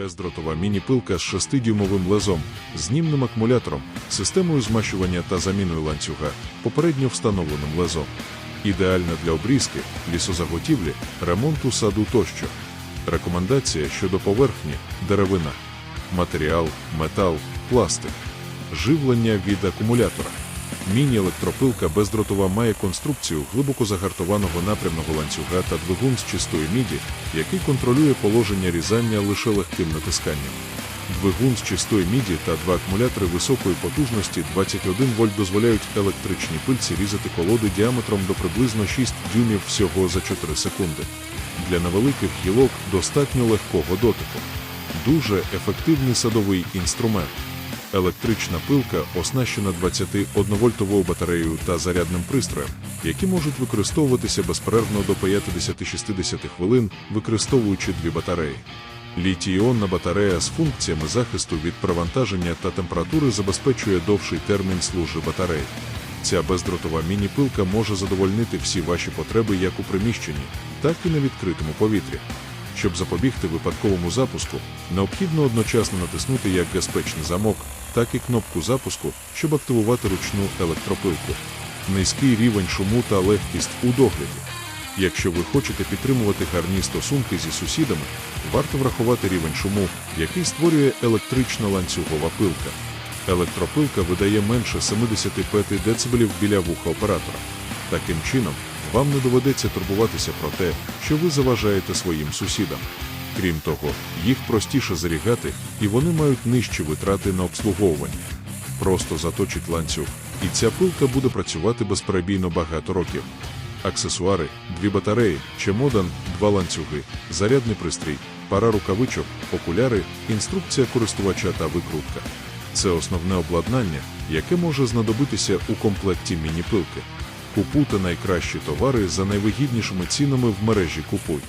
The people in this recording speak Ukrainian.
Бездротова міні-пилка з 6-дюймовим лезом, знімним акумулятором, системою змащування та заміною ланцюга, попередньо встановленим лезом. Ідеальна для обрізки, лісозаготівлі, ремонту саду тощо. Рекомендація щодо поверхні деревина, матеріал, метал, пластик, живлення від акумулятора. Міні-електропилка бездротова має конструкцію глибоко загартованого напрямного ланцюга та двигун з чистої міді, який контролює положення різання лише легким натисканням. Двигун з чистої міді та два акумулятори високої потужності 21 вольт дозволяють електричній пильці різати колоди діаметром до приблизно 6 дюймів всього за 4 секунди. Для невеликих гілок достатньо легкого дотику. Дуже ефективний садовий інструмент. Електрична пилка оснащена 21-вольтовою батареєю та зарядним пристроєм, які можуть використовуватися безперервно до 50-60 хвилин, використовуючи дві батареї. Літій-іонна батарея з функціями захисту від перевантаження та температури забезпечує довший термін служби батареї. Ця бездротова міні-пилка може задовольнити всі ваші потреби як у приміщенні, так і на відкритому повітрі. Щоб запобігти випадковому запуску, необхідно одночасно натиснути як безпечний замок, так і кнопку запуску, щоб активувати ручну електропилку. Низький рівень шуму та легкість у догляді. Якщо ви хочете підтримувати гарні стосунки зі сусідами, варто врахувати рівень шуму, який створює електрична ланцюгова пилка. Електропилка видає менше 75 дБ біля вуха оператора. Таким чином, вам не доведеться турбуватися про те, що ви заважаєте своїм сусідам. Крім того, їх простіше зарігати, і вони мають нижчі витрати на обслуговування. Просто заточить ланцюг, і ця пилка буде працювати безперебійно багато років. Аксесуари, дві батареї, чемодан, два ланцюги, зарядний пристрій, пара рукавичок, окуляри, інструкція користувача та викрутка. Це основне обладнання, яке може знадобитися у комплекті міні-пилки. Купуйте найкращі товари за найвигіднішими цінами в мережі Купуй.